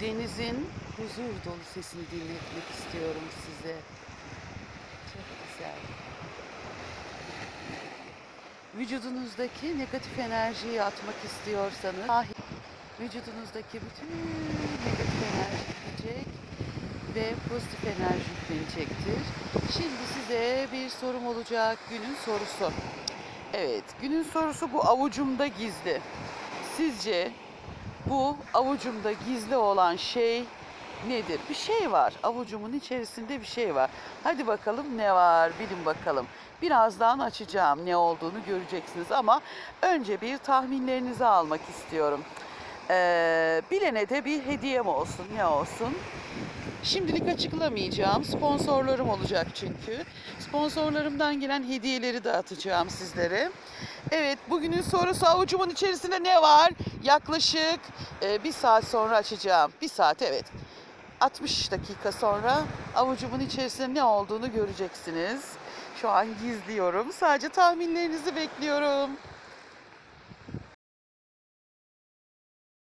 denizin huzur dolu sesini dinletmek istiyorum size. Çok güzel. Vücudunuzdaki negatif enerjiyi atmak istiyorsanız vücudunuzdaki bütün negatif enerji gidecek ve pozitif enerji yüklenecektir. Şimdi size bir sorum olacak. Günün sorusu. Evet, günün sorusu bu avucumda gizli. Sizce bu avucumda gizli olan şey nedir? Bir şey var. Avucumun içerisinde bir şey var. Hadi bakalım ne var? Bilin bakalım. Birazdan açacağım ne olduğunu göreceksiniz ama önce bir tahminlerinizi almak istiyorum. Ee, bilene de bir hediyem olsun. Ne olsun? Şimdilik açıklamayacağım. Sponsorlarım olacak çünkü. Sponsorlarımdan gelen hediyeleri dağıtacağım sizlere. Evet, bugünün sorusu avucumun içerisinde ne var? Yaklaşık e, bir saat sonra açacağım. Bir saat evet. 60 dakika sonra avucumun içerisinde ne olduğunu göreceksiniz. Şu an gizliyorum. Sadece tahminlerinizi bekliyorum.